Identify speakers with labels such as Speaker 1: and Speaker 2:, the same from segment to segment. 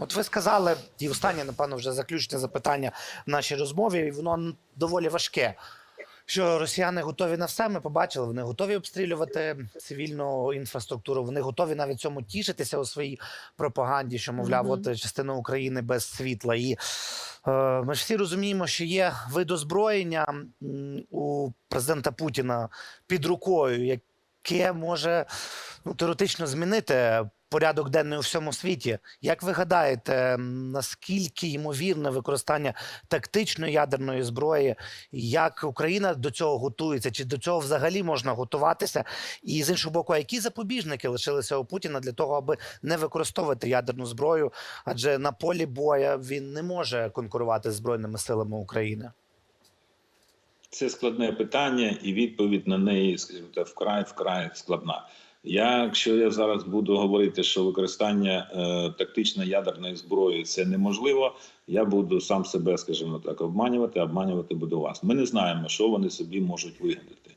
Speaker 1: От ви сказали, і останнє, напевно, вже заключне запитання в нашій розмові, і воно доволі важке. Що росіяни готові на все, ми побачили. Вони готові обстрілювати цивільну інфраструктуру. Вони готові навіть цьому тішитися у своїй пропаганді, що мовляв,
Speaker 2: Мгм.
Speaker 1: от е, частина України без світла. І е, ми ж всі розуміємо, що є вид озброєння у президента Путіна під рукою, яке може ну, теоретично змінити порядок денний у всьому світі. Як ви гадаєте, наскільки ймовірне використання тактичної ядерної зброї? Як Україна до цього готується? Чи до цього взагалі можна готуватися? І з іншого боку, які запобіжники лишилися у Путіна для того, аби не використовувати ядерну зброю? Адже на полі боя він не може конкурувати з збройними силами України.
Speaker 3: Це складне питання, і відповідь на неї, вкрай вкрай складна. Я, якщо я зараз буду говорити, що використання е, тактичної ядерної зброї це неможливо, я буду сам себе, скажімо так, обманювати, обманювати буду вас. Ми не знаємо, що вони собі можуть вигадати.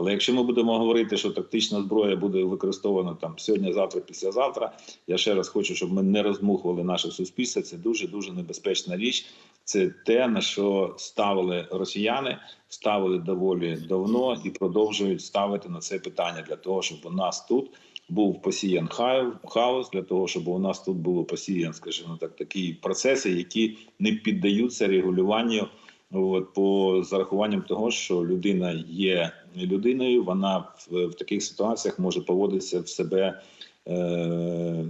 Speaker 3: Але якщо ми будемо говорити, що тактична зброя буде використована там сьогодні, завтра, післязавтра, я ще раз хочу, щоб ми не розмухували наше суспільство. Це дуже дуже небезпечна річ. Це те, на що ставили росіяни, ставили доволі давно і продовжують ставити на це питання для того, щоб у нас тут був посіян хаос, для того, щоб у нас тут було посіян, скажімо так, такі процеси, які не піддаються регулюванню. От по зарахуванням того, що людина є людиною, вона в, в таких ситуаціях може поводитися в себе е,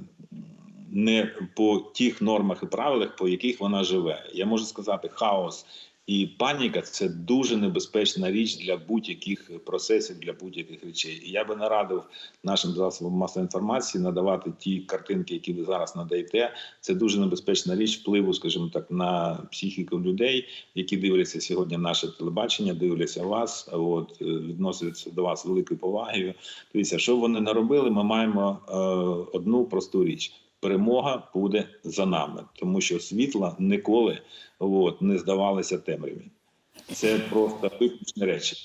Speaker 3: не по тих нормах і правилах, по яких вона живе. Я можу сказати, хаос і паніка це дуже небезпечна річ для будь-яких процесів, для будь-яких речей. І я би нарадив нашим засобам масової інформації надавати ті картинки, які ви зараз надаєте. Це дуже небезпечна річ впливу, скажімо так, на психіку людей, які дивляться сьогодні наше телебачення, дивляться вас. От е, відносяться до вас великою повагою. Дивіться, що вони не робили, ми маємо е, одну просту річ. Перемога буде за нами, тому що світла ніколи от, не здавалися темряві. Це просто виключні речі.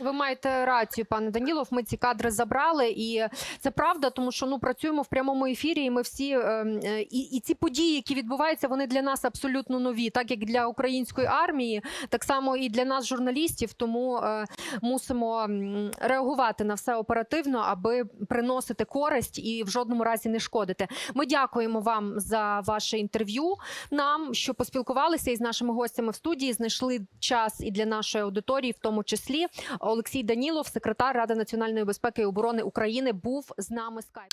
Speaker 2: Ви маєте рацію, пане Данілов. Ми ці кадри забрали, і це правда, тому що ну працюємо в прямому ефірі, і ми всі ем, е, і, і ці події, які відбуваються, вони для нас абсолютно нові, так як для української армії, так само і для нас, журналістів. Тому е, мусимо реагувати на все оперативно, аби приносити користь і в жодному разі не шкодити. Ми дякуємо вам за ваше інтерв'ю. Нам що поспілкувалися із нашими гостями в студії, знайшли час і для нашої аудиторії, в тому числі. Олексій Данілов, секретар Ради національної безпеки і оборони України, був з нами скайп.